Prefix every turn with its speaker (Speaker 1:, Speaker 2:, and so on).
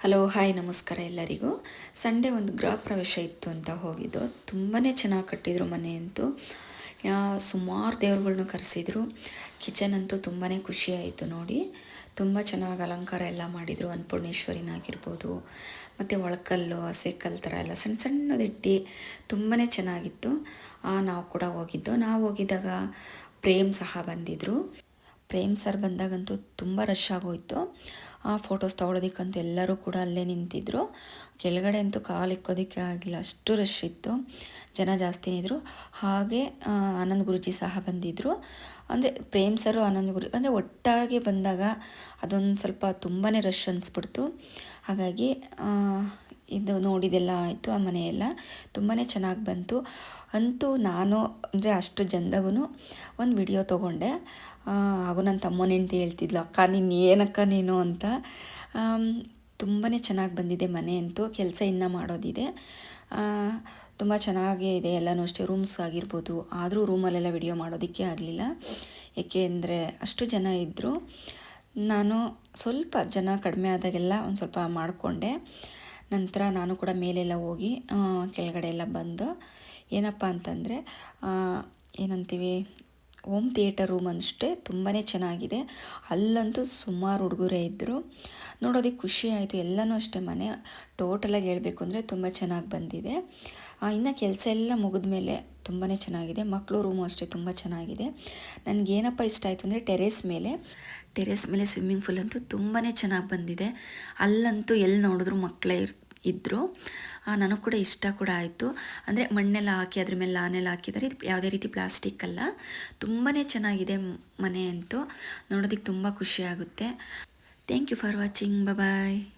Speaker 1: Hello hi ನಮಸ್ಕಾರ ಎಲ್ಲರಿಗೂ. Sunday ಒಂದು ಗೃಹ ಪ್ರವೇಶ ಇತ್ತು ಅಂತ ಹೋಗಿದ್ದು. ತುಂಬಾ ಚೆನ್ನಾಗಿ ಕಟ್ಟಿದ್ರು ಮನೆ ಅಂತೂ. ಸುಮಾರು ದೇವ್ರುಗಳ್ನ ಕರೆಸಿದ್ರು. ಕಿಚನ್ ಅಂತೂ ತುಂಬಾ ಖುಷಿಯಾಯಿತು ನೋಡಿ. ತುಂಬ ಚೆನ್ನಾಗಿ ಅಲಂಕಾರ ಎಲ್ಲ ಮಾಡಿದರು. ಅನ್ನಪೂರ್ಣೇಶ್ವರಿನಾಗಿರ್ಬೋದು ಮತ್ತು ಒಳಕಲ್ಲು ಹಸೆಕಲ್ಲು ಥರ ಎಲ್ಲ ಸಣ್ಣ ಸಣ್ಣದಿಟ್ಟು ತುಂಬಾ ಚೆನ್ನಾಗಿತ್ತು. ನಾವು ಕೂಡ ಹೋಗಿದ್ದು. ನಾವು ಹೋಗಿದ್ದಾಗ ಪ್ರೇಮ್ ಸಹ ಬಂದಿದ್ದರು ಪ್ರೇಮ್ ಸರ್ ಬಂದಾಗಂತೂ ತುಂಬ ರಶ್ ಆಗೋಯಿತು. ಆ ಫೋಟೋಸ್ ತೊಗೊಳೋದಕ್ಕಂತೂ ಎಲ್ಲರೂ ಕೂಡ ಅಲ್ಲೇ ನಿಂತಿದ್ದರು ಕೆಳಗಡೆ ಅಂತೂ ಕಾಲು ಇಕ್ಕೋದಕ್ಕೆ ಆಗಿಲ್ಲ, ಅಷ್ಟು ರಶ್ ಇತ್ತು. ಜನ ಜಾಸ್ತಿ ಇದ್ದರು ಹಾಗೆ ಆನಂದ್ ಗುರುಜಿ ಸಹ ಬಂದಿದ್ದರು ಅಂದರೆ ಪ್ರೇಮ್ ಸರು, ಆನಂದ್ ಗುರು ಅಂದರೆ ಒಟ್ಟಾಗಿ ಬಂದಾಗ ಅದೊಂದು ಸ್ವಲ್ಪ ತುಂಬಾ ರಶ್ ಅನಿಸ್ಬಿಡ್ತು. ಹಾಗಾಗಿ ಇದು ನೋಡಿದೆಲ್ಲ ಆಯಿತು ಆ ಮನೆಯೆಲ್ಲ. ತುಂಬಾ ಚೆನ್ನಾಗಿ ಬಂತು. ಅಂತೂ ನಾನು ಅಂದರೆ ಅಷ್ಟು ಜನದಾಗೂ ಒಂದು ವಿಡಿಯೋ ತೊಗೊಂಡೆ. ಹಾಗೂ ನನ್ನ ತಮ್ಮನ ಹೇಳ್ತಿದ್ಲು. ಅಕ್ಕ, ನೀನು ಏನಕ್ಕ ನೀನು ಅಂತ. ತುಂಬಾ ಚೆನ್ನಾಗಿ ಬಂದಿದೆ ಮನೆ ಅಂತೂ. ಕೆಲಸ ಇನ್ನೂ ಮಾಡೋದಿದೆ. ತುಂಬ ಚೆನ್ನಾಗೇ ಇದೆ ಎಲ್ಲನೂ ಅಷ್ಟೇ. ರೂಮ್ಸ್ ಆಗಿರ್ಬೋದು. ಆದರೂ ರೂಮಲ್ಲೆಲ್ಲ ವಿಡಿಯೋ ಮಾಡೋದಕ್ಕೆ ಆಗಲಿಲ್ಲ. ಏಕೆಂದರೆ ಅಷ್ಟು ಜನ ಇದ್ದರು ನಾನು ಸ್ವಲ್ಪ ಜನ ಕಡಿಮೆ ಆದಾಗೆಲ್ಲ ಒಂದು ಸ್ವಲ್ಪ ಮಾಡಿಕೊಂಡೆ. ನಂತರ ನಾನು ಕೂಡ ಮೇಲೆಲ್ಲ ಹೋಗಿ ಕೆಳಗಡೆ ಎಲ್ಲ ಬಂದು ಏನಪ್ಪ ಅಂತಂದರೆ ಏನಂತೀವಿ ಹೋಮ್ ಥಿಯೇಟರ್ ರೂಮ್ ಅಷ್ಟೇ ತುಂಬಾ ಚೆನ್ನಾಗಿದೆ. ಅಲ್ಲಂತೂ ಸುಮಾರು ಹುಡುಗರೇ ಇದ್ದರು ನೋಡೋದಕ್ಕೆ ಖುಷಿ ಆಯಿತು, ಎಲ್ಲನೂ ಅಷ್ಟೇ ಮನೆ. ಟೋಟಲಾಗಿ ಹೇಳಬೇಕು ಅಂದರೆ ತುಂಬ ಚೆನ್ನಾಗಿ ಬಂದಿದೆ. ಇನ್ನು ಕೆಲಸ ಎಲ್ಲ ಮುಗಿದ ಮೇಲೆ ತುಂಬಾ ಚೆನ್ನಾಗಿದೆ. ಮಕ್ಕಳು ರೂಮು ಅಷ್ಟೇ, ತುಂಬ ಚೆನ್ನಾಗಿದೆ. ನನಗೇನಪ್ಪ ಇಷ್ಟ ಆಯಿತು ಅಂದರೆ ಟೆರೇಸ್ ಮೇಲೆ. ಟೆರೇಸ್ ಮೇಲೆ ಸ್ವಿಮ್ಮಿಂಗ್ ಫೂಲ್ ಅಂತೂ ತುಂಬಾ ಚೆನ್ನಾಗಿ ಬಂದಿದೆ. ಅಲ್ಲಂತೂ ಎಲ್ಲಿ ನೋಡಿದ್ರು ಮಕ್ಕಳೇ ಇರ್ ಇದ್ದರು ನನಗೆ ಕೂಡ ಇಷ್ಟ ಕೂಡ ಆಯಿತು. ಅಂದರೆ ಮಣ್ಣೆಲ್ಲ ಹಾಕಿ, ಅದ್ರ ಮೇಲೆ ಲಾನೆಲ್ಲ ಹಾಕಿದ್ದಾರೆ ಇದು ಯಾವುದೇ ರೀತಿ ಪ್ಲಾಸ್ಟಿಕ್ ಅಲ್ಲ. ತುಂಬಾ ಚೆನ್ನಾಗಿದೆ ಮನೆ ಅಂತೂ. ನೋಡೋದಕ್ಕೆ ತುಂಬ ಖುಷಿ ಆಗುತ್ತೆ. Thank you for watching bye